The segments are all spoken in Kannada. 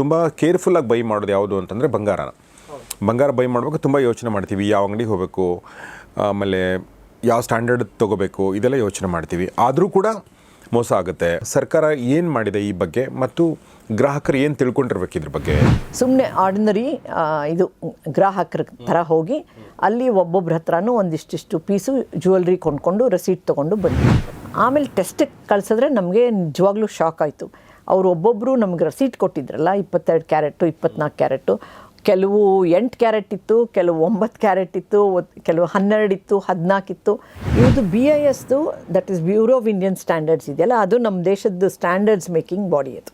ತುಂಬ ಕೇರ್ಫುಲ್ಲಾಗಿ ಬೈ ಮಾಡೋದು ಯಾವುದು ಅಂತಂದರೆ ಬಂಗಾರನ. ಬಂಗಾರ ಬೈ ಮಾಡಬೇಕು, ತುಂಬ ಯೋಚನೆ ಮಾಡ್ತೀವಿ. ಯಾವ ಅಂಗಡಿಗೆ ಹೋಗಬೇಕು, ಆಮೇಲೆ ಯಾವ ಸ್ಟ್ಯಾಂಡರ್ಡ್ ತೊಗೋಬೇಕು, ಇದೆಲ್ಲ ಯೋಚನೆ ಮಾಡ್ತೀವಿ. ಆದರೂ ಕೂಡ ಮೋಸ ಆಗುತ್ತೆ. ಸರ್ಕಾರ ಏನು ಮಾಡಿದೆ ಈ ಬಗ್ಗೆ ಮತ್ತು ಗ್ರಾಹಕರು ಏನು ತಿಳ್ಕೊಂಡಿರ್ಬೇಕು ಇದ್ರ ಬಗ್ಗೆ? ಸುಮ್ಮನೆ ಆರ್ಡಿನರಿ ಇದು ಗ್ರಾಹಕರ ಥರ ಹೋಗಿ ಅಲ್ಲಿ ಒಬ್ಬೊಬ್ಬರ ಹತ್ರನೂ ಒಂದಿಷ್ಟಿಷ್ಟು ಪೀಸು ಜ್ಯುವೆಲ್ರಿ ಕೊಂಡ್ಕೊಂಡು ರಸೀಟ್ ತೊಗೊಂಡು ಬಂದ್ವಿ. ಆಮೇಲೆ ಟೆಸ್ಟಿಗೆ ಕಳಿಸಿದ್ರೆ ನಮಗೆ ನಿಜವಾಗ್ಲೂ ಶಾಕ್ ಆಯಿತು. ಅವ್ರು ಒಬ್ಬೊಬ್ಬರು ನಮ್ಗೆ ರಸೀಟ್ ಕೊಟ್ಟಿದ್ರಲ್ಲ, ಇಪ್ಪತ್ತೆರಡು ಕ್ಯಾರೆಟು ಇಪ್ಪತ್ನಾಲ್ಕು ಕ್ಯಾರೆಟು. ಕೆಲವು ಎಂಟು ಕ್ಯಾರೆಟ್ ಇತ್ತು, ಕೆಲವು ಒಂಬತ್ತು ಕ್ಯಾರೆಟ್ ಇತ್ತು ಕೆಲವು ಹನ್ನೆರಡು ಇತ್ತು ಹದಿನಾಲ್ಕು ಇತ್ತು. ಇದು B I ಎಸ್ದು that is bureau of Indian standards ಇದೆಯಲ್ಲ, ಅದು ನಮ್ಮ ದೇಶದ ಸ್ಟ್ಯಾಂಡರ್ಡ್ಸ್ ಮೇಕಿಂಗ್ ಬಾಡಿ ಅದು.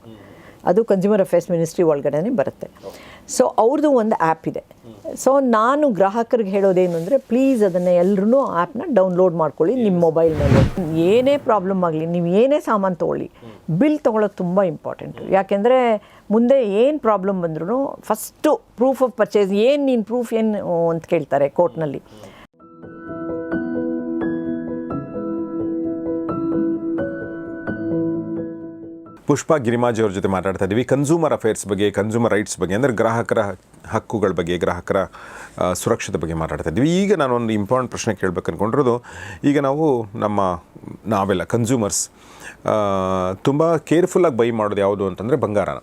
ಅದು ಕನ್ಸ್ಯೂಮರ್ ಅಫೇರ್ಸ್ ಮಿನಿಸ್ಟ್ರಿ ಒಳಗಡೆ ಬರುತ್ತೆ. ಸೊ ಅವ್ರದ್ದು ಒಂದು ಆ್ಯಪ್ ಇದೆ. ಸೊ ನಾನು ಗ್ರಾಹಕರಿಗೆ ಹೇಳೋದೇನು ಅಂದರೆ ಪ್ಲೀಸ್ ಅದನ್ನು ಎಲ್ಲರೂ ಆ್ಯಪ್ನ ಡೌನ್ಲೋಡ್ ಮಾಡ್ಕೊಳ್ಳಿ ನಿಮ್ಮ ಮೊಬೈಲ್ ಮೇಲೆ. ಏನೇ ಪ್ರಾಬ್ಲಮ್ ಆಗಲಿ ನೀವು ಏನೇ ಸಾಮಾನು ತೊಗೊಳ್ಳಿ ಬಿಲ್ ತೊಗೊಳೋದು ತುಂಬ ಇಂಪಾರ್ಟೆಂಟು ಯಾಕೆಂದರೆ ಮುಂದೆ ಏನು ಪ್ರಾಬ್ಲಮ್ ಬಂದ್ರೂ ಫಸ್ಟು ಪ್ರೂಫ್ ಆಫ್ ಪರ್ಚೇಸ್ ಏನು ನೀನು ಪ್ರೂಫ್ ಏನು ಅಂತ ಕೇಳ್ತಾರೆ ಕೋರ್ಟ್ನಲ್ಲಿ ಪುಷ್ಪಾ, ಗಿರಿಮಾಜಿ ಅವ್ರ ಜೊತೆ ಮಾತಾಡ್ತಾ ಇದ್ದೀವಿ ಕನ್ಸ್ಯೂಮರ್ ಅಫೇರ್ಸ್ ಬಗ್ಗೆ ಕನ್ಸೂಮರ್ ರೈಟ್ಸ್ ಬಗ್ಗೆ, ಅಂದರೆ ಗ್ರಾಹಕರ ಹಕ್ಕುಗಳ ಬಗ್ಗೆ, ಗ್ರಾಹಕರ ಸುರಕ್ಷತೆ ಬಗ್ಗೆ ಮಾತಾಡ್ತಾ ಇದ್ದೀವಿ ಈಗ ನಾನು ಒಂದು ಇಂಪಾರ್ಟೆಂಟ್ ಪ್ರಶ್ನೆ ಕೇಳಬೇಕು ಅಂದ್ಕೊಂಡಿರೋದು ಈಗ ನಾವು ನಮ್ಮ ನಾವೆಲ್ಲ ಕನ್ಸ್ಯೂಮರ್ಸ್ ತುಂಬ ಕೇರ್ಫುಲ್ಲಾಗಿ ಬೈ ಮಾಡೋದು ಯಾವುದು ಅಂತಂದರೆ ಬಂಗಾರನ.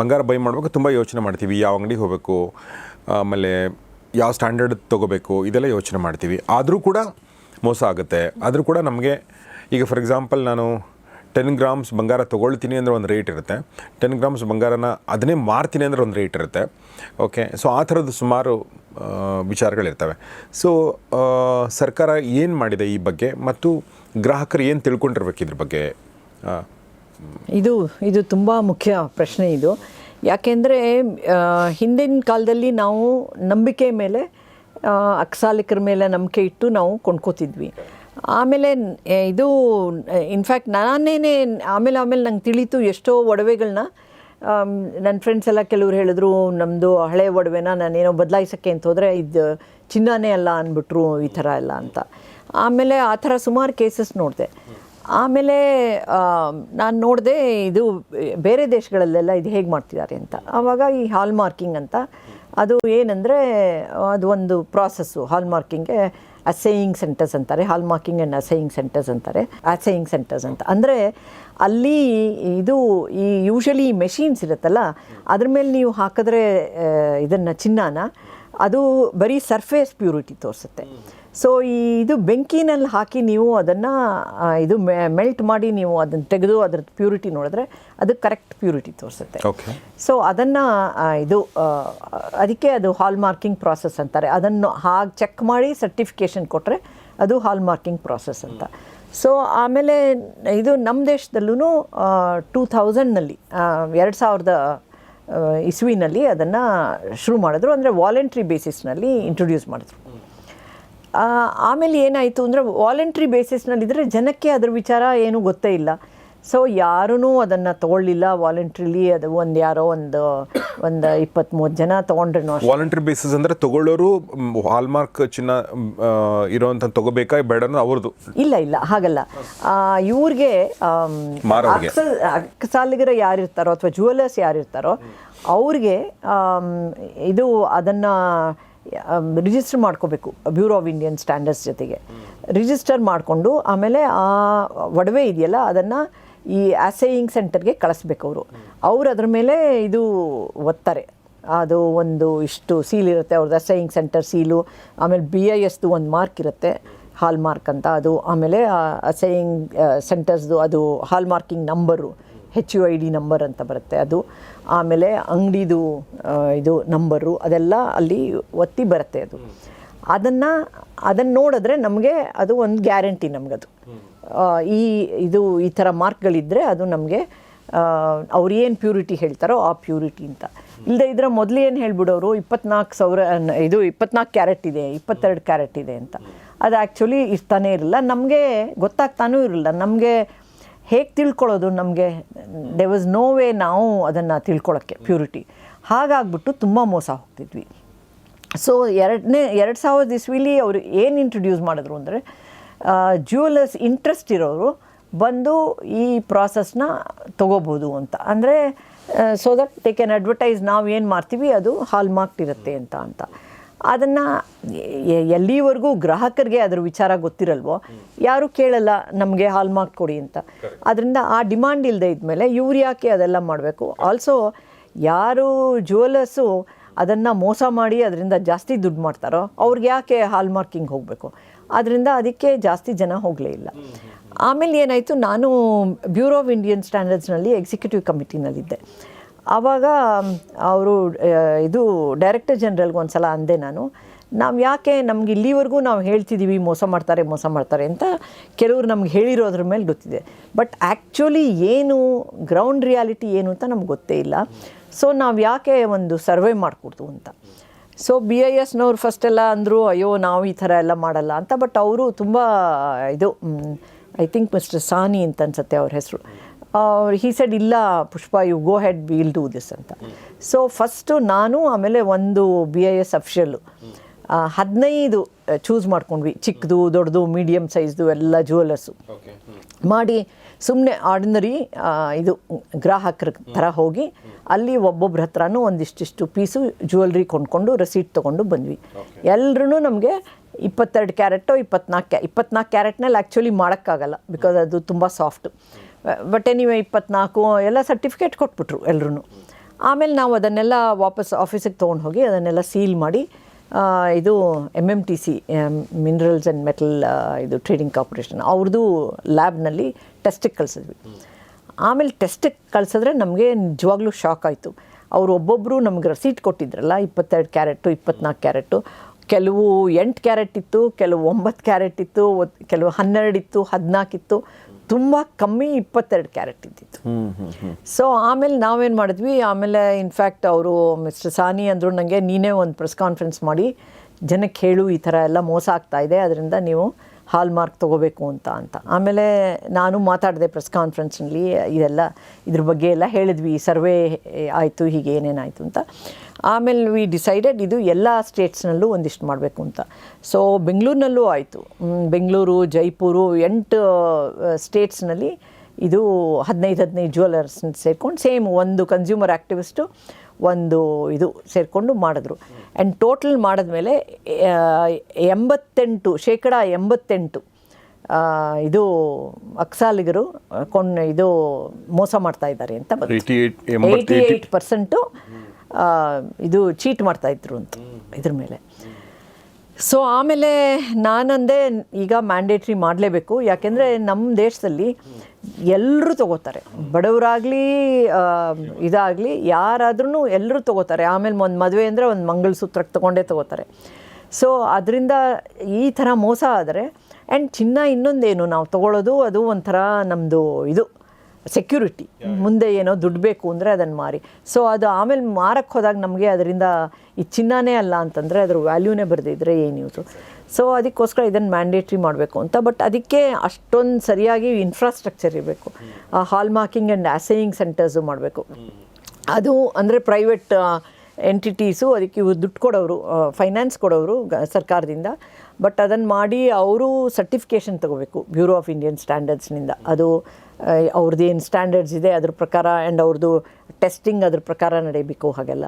ಬಂಗಾರ ಬೈ ಮಾಡುವಾಗ ತುಂಬ ಯೋಚನೆ ಮಾಡ್ತೀವಿ. ಯಾವ ಅಂಗಡಿಗೆ ಹೋಗಬೇಕು, ಆಮೇಲೆ ಯಾವ ಸ್ಟ್ಯಾಂಡರ್ಡ್ ತೊಗೋಬೇಕು, ಇದೆಲ್ಲ ಯೋಚನೆ ಮಾಡ್ತೀವಿ. ಆದರೂ ಕೂಡ ಮೋಸ ಆಗುತ್ತೆ. ಆದರೂ ಕೂಡ ನಮಗೆ, ಈಗ ಫಾರ್ ಎಕ್ಸಾಂಪಲ್ ನಾನು ಟೆನ್ ಗ್ರಾಮ್ಸ್ ಬಂಗಾರ ತೊಗೊಳ್ತೀನಿ ಅಂದರೆ ಒಂದು ರೇಟ್ ಇರುತ್ತೆ. ಟೆನ್ ಗ್ರಾಮ್ಸ್ ಬಂಗಾರನ ಅದನ್ನೇ ಮಾರ್ತೀನಿ ಅಂದರೆ ಒಂದು ರೇಟ್ ಇರುತ್ತೆ. ಓಕೆ ಸೊ ಆ ಥರದ್ದು ಸುಮಾರು ವಿಚಾರಗಳಿರ್ತವೆ. ಸೊ ಸರ್ಕಾರ ಏನು ಮಾಡಿದೆ ಈ ಬಗ್ಗೆ ಮತ್ತು ಗ್ರಾಹಕರು ಏನು ತಿಳ್ಕೊಂಡಿರ್ಬೇಕು ಇದ್ರ ಬಗ್ಗೆ? ಇದು ಇದು ತುಂಬ ಮುಖ್ಯ ಪ್ರಶ್ನೆ ಇದು. ಯಾಕೆಂದರೆ ಹಿಂದಿನ ಕಾಲದಲ್ಲಿ ನಾವು ನಂಬಿಕೆ ಮೇಲೆ ಅಕ್ಸಾಲಿಕರ ಮೇಲೆ ನಂಬಿಕೆ ಇಟ್ಟು ನಾವು ಕೊಂಡ್ಕೋತಿದ್ವಿ. ಆಮೇಲೆ ಇದು ಇನ್ಫ್ಯಾಕ್ಟ್ ನಾನೇನೆ ಆಮೇಲೆ ಆಮೇಲೆ ನಂಗೆ ತಿಳಿತು ಎಷ್ಟೋ ಒಡವೆಗಳನ್ನ ನನ್ನ ಫ್ರೆಂಡ್ಸ್ ಎಲ್ಲ ಕೆಲವ್ರು ಹೇಳಿದ್ರು ನಮ್ಮದು ಹಳೆ ಒಡವೆನ ನಾನೇನೋ ಬದಲಾಯಿಸೋಕ್ಕೆ ಅಂತ ಹೋದರೆ ಇದು ಚಿನ್ನನೇ ಅಲ್ಲ ಅಂದ್ಬಿಟ್ರು ಈ ಥರ ಎಲ್ಲ ಅಂತ. ಆಮೇಲೆ ಆ ಥರ ಸುಮಾರು ಕೇಸಸ್ ನೋಡಿದೆ. ಆಮೇಲೆ ನಾನು ನೋಡಿದೆ ಇದು ಬೇರೆ ದೇಶಗಳಲ್ಲೆಲ್ಲ ಇದು ಹೇಗೆ ಮಾಡ್ತಿದ್ದಾರೆ ಅಂತ. ಆವಾಗ ಈ ಹಾಲ್ ಮಾರ್ಕಿಂಗ್ ಅಂತ, ಅದು ಏನಂದರೆ, ಅದು ಒಂದು ಪ್ರಾಸೆಸ್ಸು. ಹಾಲ್ ಮಾರ್ಕಿಂಗ್ಗೆ ಅಸೇಯಿಂಗ್ ಸೆಂಟರ್ಸ್ ಅಂತಾರೆ. Hallmarking and assaying centres ಅಂತಾರೆ. ಅಸೇಯಿಂಗ್ ಸೆಂಟರ್ಸ್ ಅಂತ. ಅಂದರೆ ಅಲ್ಲಿ ಇದು ಈ ಯೂಶಲಿ ಮೆಷಿನ್ಸ್ ಇರುತ್ತಲ್ಲ, ಅದ್ರ ಮೇಲೆ ನೀವು ಹಾಕಿದ್ರೆ ಇದನ್ನು ಚಿನ್ನನ, ಅದು ಬರೀ ಸರ್ಫೇಸ್ ಪ್ಯೂರಿಟಿ ತೋರಿಸುತ್ತೆ. ಸೊ ಈ ಇದು ಬೆಂಕಿನಲ್ಲಿ ಹಾಕಿ ನೀವು ಅದನ್ನು ಇದು ಮೆಲ್ಟ್ ಮಾಡಿ ನೀವು ಅದನ್ನು ತೆಗೆದು ಅದ್ರ ಪ್ಯೂರಿಟಿ ನೋಡಿದ್ರೆ ಅದು ಕರೆಕ್ಟ್ ಪ್ಯೂರಿಟಿ ತೋರಿಸುತ್ತೆ. ಓಕೆ ಸೊ ಅದನ್ನು ಇದು ಅದಕ್ಕೆ ಅದು ಹಾಲ್ ಮಾರ್ಕಿಂಗ್ ಪ್ರಾಸೆಸ್ ಅಂತಾರೆ. ಅದನ್ನು ಹಾಗೆ ಚೆಕ್ ಮಾಡಿ ಸರ್ಟಿಫಿಕೇಷನ್ ಕೊಟ್ಟರೆ ಅದು ಹಾಲ್ ಮಾರ್ಕಿಂಗ್ ಪ್ರಾಸೆಸ್ ಅಂತ. ಸೊ ಆಮೇಲೆ ಇದು ನಮ್ಮ ದೇಶದಲ್ಲೂ ಟೂ ಥೌಸಂಡ್ನಲ್ಲಿ ಎರಡು ಸಾವಿರದ ಇಸ್ವಿನಲ್ಲಿ ಅದನ್ನು ಶುರು ಮಾಡಿದ್ರು. ಅಂದರೆ ವಾಲಂಟ್ರಿ ಬೇಸಿಸ್ನಲ್ಲಿ ಇಂಟ್ರೊಡ್ಯೂಸ್ ಮಾಡಿದ್ರು. ಆಮೇಲೆ ಏನಾಯಿತು ಅಂದರೆ ವಾಲಂಟ್ರಿ ಬೇಸಿಸ್ನಲ್ಲಿದ್ದರೆ ಜನಕ್ಕೆ ಅದ್ರ ವಿಚಾರ ಏನೂ ಗೊತ್ತೇ ಇಲ್ಲ. ಸೊ ಯಾರೂ ಅದನ್ನು ತೊಗೊಳ್ಳಿಲ್ಲ ವಾಲಂಟ್ರಿಲಿ ಅದು ಒಂದು ಯಾರೋ ಒಂದು ಒಂದು ಇಪ್ಪತ್ತ್ಮೂವತ್ತು ಜನ ತೊಗೊಂಡ್ರು ವಾಲಂಟ್ರಿ ಬೇಸಿಸ್ ಅಂದರೆ ತಗೊಳ್ಳೋರು ಹಾಲ್ಮಾರ್ಕ್ ಚಿನ್ನ ಇರೋವಂಥ ತಗೋಬೇಕಾ ಬೇಡ ಅವ್ರದ್ದು. ಇಲ್ಲ ಇಲ್ಲ ಹಾಗಲ್ಲ. ಇವ್ರಿಗೆ ಸಾಲಿಗರ. ಅಕ್ಸ- ಅಕ್ಕಸಾಲಿಗರ ಯಾರಿರ್ತಾರೋ ಅಥವಾ ಜುವೆಲರ್ಸ್ ಯಾರಿರ್ತಾರೋ ಅವ್ರಿಗೆ ಇದು ಅದನ್ನು ರಿಜಿಸ್ಟರ್ ಮಾಡ್ಕೋಬೇಕು ಬ್ಯೂರೋ ಆಫ್ ಇಂಡಿಯನ್ ಸ್ಟ್ಯಾಂಡರ್ಡ್ಸ್ ಜೊತೆಗೆ. ರಿಜಿಸ್ಟರ್ ಮಾಡಿಕೊಂಡು ಆಮೇಲೆ ಆ ಒಡವೆ ಇದೆಯಲ್ಲ, ಅದನ್ನು ಈ ಅಸೇಯಿಂಗ್ ಸೆಂಟರ್ಗೆ ಕಳಿಸ್ಬೇಕು ಅವರು. ಅವ್ರು ಅದ್ರ ಮೇಲೆ ಇದು ಒತ್ತಾರೆ. ಅದು ಒಂದು ಇಷ್ಟು ಸೀಲ್ ಇರುತ್ತೆ, ಅವ್ರದ್ದು ಅಸೈಯಿಂಗ್ ಸೆಂಟರ್ ಸೀಲು ಆಮೇಲೆ ಬಿ ಐ ಎಸ್ದು ಒಂದು ಮಾರ್ಕ್ ಇರುತ್ತೆ ಹಾಲ್ ಮಾರ್ಕ್ ಅಂತ. ಅದು ಆಮೇಲೆ ಅಸೈಯಿಂಗ್ ಸೆಂಟರ್ಸ್ದು ಅದು hallmarking number H U I D number ಅಂತ ಬರುತ್ತೆ ಅದು. ಆಮೇಲೆ ಅಂಗಡಿದು ಇದು ನಂಬರು ಅದೆಲ್ಲ ಅಲ್ಲಿ ಒತ್ತಿ ಬರುತ್ತೆ ಅದು. ಅದನ್ನು ಅದನ್ನು ನೋಡಿದ್ರೆ ನಮಗೆ ಅದು ಒಂದು ಗ್ಯಾರಂಟಿ ನಮಗದು. ಈ, ಇದು, ಈ ಥರ ಮಾರ್ಕ್ಗಳಿದ್ದರೆ ಅದು ನಮಗೆ ಅವ್ರು ಏನು ಪ್ಯೂರಿಟಿ ಹೇಳ್ತಾರೋ ಆ ಪ್ಯೂರಿಟಿ ಅಂತ. ಇಲ್ಲದೆ ಇದ್ರೆ ಮೊದಲು ಏನು ಹೇಳ್ಬಿಡೋರು ಇಪ್ಪತ್ನಾಲ್ಕು ಸಾವಿರ, ಇದು ಇಪ್ಪತ್ನಾಲ್ಕು ಕ್ಯಾರೆಟ್ ಇದೆ, ಇಪ್ಪತ್ತೆರಡು ಕ್ಯಾರೆಟ್ ಇದೆ ಅಂತ. ಅದು ಆ್ಯಕ್ಚುಲಿ ಇರ್ತಾನೆ ಇರಲ್ಲ. ನಮಗೆ ಗೊತ್ತಾಗ್ತಾನೂ ಇರಲಿಲ್ಲ ನಮಗೆ ಹೇಗೆ ತಿಳ್ಕೊಳ್ಳೋದು ನಮಗೆ? ದೆ ವಾಸ್ ನೋ ವೇ ನಾವು ಅದನ್ನು ತಿಳ್ಕೊಳ್ಳೋಕ್ಕೆ ಪ್ಯೂರಿಟಿ ಹಾಗಾಗ್ಬಿಟ್ಟು ತುಂಬ ಮೋಸ ಹೋಗ್ತಿದ್ವಿ. ಸೊ ಎರಡನೇ, ಎರಡು ಸಾವಿರದ ಇಸ್ವಿಲಿ ಅವರು ಏನು ಇಂಟ್ರೊಡ್ಯೂಸ್ ಮಾಡಿದ್ರು ಅಂದರೆ ಜ್ಯುವೆಲರ್ಸ್ ಇಂಟ್ರೆಸ್ಟ್ ಇರೋರು ಬಂದು ಈ ಪ್ರಾಸೆಸ್ನ ತೊಗೋಬೋದು ಅಂತ. ಅಂದರೆ so that they can advertise ನಾವು ಏನು ಮಾಡ್ತೀವಿ, ಅದು ಹಾಲ್ ಮಾರ್ಕ್ಡ್ ಇರುತ್ತೆ ಅಂತ ಅಂತ. ಅದನ್ನು ಎಲ್ಲಿವರೆಗೂ ಗ್ರಾಹಕರಿಗೆ ಅದ್ರ ವಿಚಾರ ಗೊತ್ತಿರಲ್ವೋ ಯಾರೂ ಕೇಳಲ್ಲ ನಮಗೆ ಹಾಲ್ ಮಾರ್ಕ್ ಕೊಡಿ ಅಂತ. ಅದರಿಂದ ಆ ಡಿಮಾಂಡ್ ಇಲ್ಲದೆ ಇದ್ಮೇಲೆ ಇವ್ರು ಯಾಕೆ ಅದೆಲ್ಲ ಮಾಡಬೇಕು. ಆಲ್ಸೋ ಯಾರು ಜ್ಯುವೆಲರ್ಸು ಅದನ್ನು ಮೋಸ ಮಾಡಿ ಅದರಿಂದ ಜಾಸ್ತಿ ದುಡ್ಡು ಮಾಡ್ತಾರೋ ಅವ್ರಿಗೆ ಯಾಕೆ ಹಾಲ್ ಮಾರ್ಕಿಂಗ್ ಹೋಗಬೇಕು? ಅದರಿಂದ ಅದಕ್ಕೆ ಜಾಸ್ತಿ ಜನ ಹೋಗಲೇ ಇಲ್ಲ. ಆಮೇಲೆ ಏನಾಯಿತು ನಾನು ಬ್ಯೂರೋ ಆಫ್ ಇಂಡಿಯನ್ ಸ್ಟ್ಯಾಂಡರ್ಡ್ಸ್ನಲ್ಲಿ ಎಕ್ಸಿಕ್ಯೂಟಿವ್ ಕಮಿಟಿನಲ್ಲಿದ್ದೆ ಆವಾಗ ಅವರು ಇದು ಡೈರೆಕ್ಟರ್ ಜನರಲ್ಗೆ ಒಂದು ಸಲ ಅಂದೆ ನಾನು, ನಾವು ಯಾಕೆ ನಮ್ಗೆ ಇಲ್ಲಿವರೆಗೂ ನಾವು ಹೇಳ್ತಿದ್ದೀವಿ ಮೋಸ ಮಾಡ್ತಾರೆ ಮೋಸ ಮಾಡ್ತಾರೆ ಅಂತ ಕೆಲವರು ನಮ್ಗೆ ಹೇಳಿರೋದ್ರ ಮೇಲೆ ಗೊತ್ತಿದೆ. ಬಟ್ ಆ್ಯಕ್ಚುಲಿ ಏನು ಗ್ರೌಂಡ್ ರಿಯಾಲಿಟಿ ಏನು ಅಂತ ನಮ್ಗೆ ಗೊತ್ತೇ ಇಲ್ಲ. ಸೊ ನಾವು ಯಾಕೆ ಒಂದು ಸರ್ವೆ ಮಾಡಿಕೊಡ್ತು ಅಂತ. ಸೊ ಬಿ ಐ ಎಸ್ನವ್ರು ಫಸ್ಟೆಲ್ಲ ಅಂದರು, ಅಯ್ಯೋ, ನಾವು ಈ ಥರ ಎಲ್ಲ ಮಾಡಲ್ಲ ಅಂತ. ಬಟ್ ಅವರು ತುಂಬ, ಇದು ಐ ಥಿಂಕ್ ಮಿಸ್ಟರ್ ಸಾನಿ ಅಂತ ಅನ್ಸುತ್ತೆ ಅವ್ರ ಹೆಸರು. ಹೀ ಸೆಡ್ ಇಲ್ಲ Pushpa you go ahead will do this ಅಂತ. ಸೊ ಫಸ್ಟು ನಾನು ಆಮೇಲೆ ಒಂದು ಬಿ ಐ ಎಸ್ ಅಫಿಷಿಯಲ್ಲು ಹದಿನೈದು ಚೂಸ್ ಮಾಡ್ಕೊಂಡ್ವಿ. ಚಿಕ್ಕದು ದೊಡ್ಡದು ಮೀಡಿಯಮ್ ಸೈಜ್ದು ಎಲ್ಲ ಜ್ಯುವೆಲರ್ಸು ಮಾಡಿ ಸುಮ್ಮನೆ ಆರ್ಡಿನರಿ ಇದು ಗ್ರಾಹಕರ ಥರ ಹೋಗಿ ಅಲ್ಲಿ ಒಬ್ಬೊಬ್ರ ಹತ್ರನೂ ಒಂದಿಷ್ಟಿಷ್ಟು ಪೀಸು ಜ್ಯುವೆಲ್ರಿ ಕೊಂಡ್ಕೊಂಡು ರಸೀಟ್ ತೊಗೊಂಡು ಬಂದ್ವಿ. ಎಲ್ಲರೂ ನಮಗೆ ಇಪ್ಪತ್ತೆರಡು ಕ್ಯಾರೆಟು ಇಪ್ಪತ್ನಾಲ್ಕು ಕ್ಯಾ ಇಪ್ಪತ್ನಾಲ್ಕು ಕ್ಯಾರೆಟ್ನಲ್ಲಿ ಆ್ಯಕ್ಚುಲಿ ಮಾಡೋಕ್ಕಾಗಲ್ಲ ಬಿಕಾಸ್ ಅದು ತುಂಬ ಸಾಫ್ಟು ಬಟ್ ಎನಿವೆ ಇಪ್ಪತ್ನಾಲ್ಕು, ಎಲ್ಲ ಸರ್ಟಿಫಿಕೇಟ್ ಕೊಟ್ಬಿಟ್ರು ಎಲ್ಲರೂ ಆಮೇಲೆ ನಾವು ಅದನ್ನೆಲ್ಲ ವಾಪಸ್ ಆಫೀಸಿಗೆ ತೊಗೊಂಡು ಹೋಗಿ ಅದನ್ನೆಲ್ಲ ಸೀಲ್ ಮಾಡಿ ಇದು M M T C minerals and metal ಇದು ಟ್ರೇಡಿಂಗ್ ಕಾರ್ಪೊರೇಷನ್ ಅವ್ರದ್ದು ಲ್ಯಾಬ್ನಲ್ಲಿ ಟೆಸ್ಟಿಗೆ ಕಳಿಸಿದ್ವಿ. ಆಮೇಲೆ ಟೆಸ್ಟಿಗೆ ಕಳಿಸಿದ್ರೆ ನಮಗೆ ನಿಜವಾಗ್ಲೂ ಶಾಕ್ ಆಯಿತು. ಅವರು ಒಬ್ಬೊಬ್ಬರು ನಮ್ಗೆ ರಸೀಟ್ ಕೊಟ್ಟಿದ್ರಲ್ಲ, ಇಪ್ಪತ್ತೆರಡು ಕ್ಯಾರೆಟು ಇಪ್ಪತ್ನಾಲ್ಕು ಕ್ಯಾರೆಟು ಕೆಲವು ಎಂಟು ಕ್ಯಾರೆಟ್ ಇತ್ತು, ಕೆಲವು ಒಂಬತ್ತು ಕ್ಯಾರೆಟ್ ಇತ್ತು ಕೆಲವು ಹನ್ನೆರಡು ಇತ್ತು, ಹದಿನಾಲ್ಕು ಇತ್ತು. ತುಂಬ ಕಮ್ಮಿ ಇಪ್ಪತ್ತೆರಡು ಕ್ಯಾರೆಟ್ ಇದ್ದಿತ್ತು. ಸೊ ಆಮೇಲೆ ನಾವೇನು ಮಾಡಿದ್ವಿ ಆಮೇಲೆ ಇನ್ಫ್ಯಾಕ್ಟ್ ಅವರು ಮಿಸ್ಟರ್ ಸಾನಿ ಅಂದರು ನನಗೆ ನೀನೇ ಒಂದು ಪ್ರೆಸ್ ಕಾನ್ಫರೆನ್ಸ್ ಮಾಡಿ ಜನಕ್ಕೆ ಹೇಳು ಈ ಥರ ಎಲ್ಲ ಮೋಸ ಆಗ್ತಾ ಇದೆ ಅದರಿಂದ ನೀವು ಹಾಲ್ ಮಾರ್ಕ್ ತೊಗೋಬೇಕು ಅಂತ ಅಂತ. ಆಮೇಲೆ ನಾನು ಮಾತಾಡಿದೆ ಪ್ರೆಸ್ ಕಾನ್ಫರೆನ್ಸ್ನಲ್ಲಿ ಇದೆಲ್ಲ ಇದ್ರ ಬಗ್ಗೆ ಎಲ್ಲ ಹೇಳಿದ್ವಿ ಸರ್ವೆ ಆಯಿತು ಹೀಗೆ ಏನೇನಾಯಿತು ಅಂತ. ಆಮೇಲೆ ವಿ ಡಿಸೈಡೆಡ್ ಇದು ಎಲ್ಲ ಸ್ಟೇಟ್ಸ್ನಲ್ಲೂ ಒಂದಿಷ್ಟು ಮಾಡಬೇಕು ಅಂತ. ಸೊ ಬೆಂಗಳೂರಿನಲ್ಲೂ ಆಯಿತು. ಬೆಂಗಳೂರು ಜೈಪುರು ಎಂಟು ಸ್ಟೇಟ್ಸ್ನಲ್ಲಿ ಇದು ಹದಿನೈದು ಹದಿನೈದು ಜ್ಯುವೆಲರ್ಸ್ ಸೇರಿಕೊಂಡು ಸೇಮ್ ಒಂದು ಕನ್ಸ್ಯೂಮರ್ ಆ್ಯಕ್ಟಿವಿಸ್ಟು ಒಂದು ಇದು ಸೇರಿಕೊಂಡು ಮಾಡಿದ್ರು. ಆ್ಯಂಡ್ ಟೋಟಲ್ ಮಾಡಿದ್ಮೇಲೆ ಎಂಬತ್ತೆಂಟು ಶೇಕಡ ಎಂಬತ್ತೆಂಟು ಇದು ಅಕ್ಸಾಲಿಗರು ಕೊಂಡು ಇದು ಮೋಸ ಮಾಡ್ತಾ ಇದ್ದಾರೆ ಅಂತ ಏಯ್ಟಿ ಏಯ್ಟ್ ಪರ್ಸೆಂಟು ಇದು ಚೀಟ್ ಮಾಡ್ತಾ ಇದ್ರು ಅಂತ, ಇದ್ರ ಮೇಲೆ. ಸೊ ಆಮೇಲೆ ನಾನಂದೆ ಈಗ ಮ್ಯಾಂಡೇಟ್ರಿ ಮಾಡಲೇಬೇಕು. ಯಾಕೆಂದರೆ ನಮ್ಮ ದೇಶದಲ್ಲಿ ಎಲ್ಲರೂ ತಗೋತಾರೆ. ಬಡವರಾಗಲಿ ಇದಾಗಲಿ ಯಾರಾದ್ರೂ ಎಲ್ಲರೂ ತಗೋತಾರೆ. ಆಮೇಲೆ ಒಂದು ಮದುವೆ ಅಂದರೆ ಒಂದು ಮಂಗಲಸೂತ್ರಕ್ಕೆ ತಗೊಂಡೇ ತಗೋತಾರೆ. ಸೊ ಅದರಿಂದ ಈ ಥರ ಮೋಸ ಆದರೆ ಆ್ಯಂಡ್ ಚಿನ್ನ ಇನ್ನೊಂದೇನು, ನಾವು ತಗೊಳ್ಳೋದು ಅದು ಒಂಥರ ನಮ್ಮದು ಇದು. ಸೆಕ್ಯೂರಿಟಿ ಮುಂದೆ ಏನೋ ದುಡ್ಡು ಬೇಕು ಅಂದರೆ ಅದನ್ನು ಮಾರಿ. ಸೊ ಅದು ಆಮೇಲೆ ಮಾರಕ್ಕೆ ಹೋದಾಗ ನಮಗೆ ಅದರಿಂದ ಈ ಚಿನ್ನನೇ ಅಲ್ಲ ಅಂತಂದರೆ ಅದ್ರ ವ್ಯಾಲ್ಯೂನೇ ಬರೆದಿದ್ರೆ ಏನು ಯೂಸು ಸೊ ಅದಕ್ಕೋಸ್ಕರ ಇದನ್ನು ಮ್ಯಾಂಡೇಟ್ರಿ ಮಾಡಬೇಕು ಅಂತ. ಬಟ್ ಅದಕ್ಕೆ ಅಷ್ಟೊಂದು ಸರಿಯಾಗಿ ಇನ್ಫ್ರಾಸ್ಟ್ರಕ್ಚರ್ ಇರಬೇಕು. ಆ hallmarking and assaying centres ಮಾಡಬೇಕು. ಅದು ಅಂದರೆ ಪ್ರೈವೇಟ್ ಎಂಟಿಟೀಸು ಅದಕ್ಕೆ ಇವು ದುಡ್ಡು ಕೊಡೋರು ಫೈನಾನ್ಸ್ ಕೊಡೋರು ಗ ಸರ್ಕಾರದಿಂದ. ಬಟ್ ಅದನ್ನು ಮಾಡಿ ಅವರು ಸರ್ಟಿಫಿಕೇಷನ್ ತಗೋಬೇಕು ಬ್ಯೂರೋ ಆಫ್ ಇಂಡಿಯನ್ ಸ್ಟ್ಯಾಂಡರ್ಡ್ಸ್ನಿಂದ ಅದು ಅವ್ರದ್ದು ಏನು ಸ್ಟ್ಯಾಂಡರ್ಡ್ಸ್ ಇದೆ, ಅದ್ರ ಪ್ರಕಾರ ಆ್ಯಂಡ್ ಅವ್ರದ್ದು ಟೆಸ್ಟಿಂಗ್ ಅದ್ರ ಪ್ರಕಾರ ನಡೀಬೇಕು ಹಾಗೆಲ್ಲ.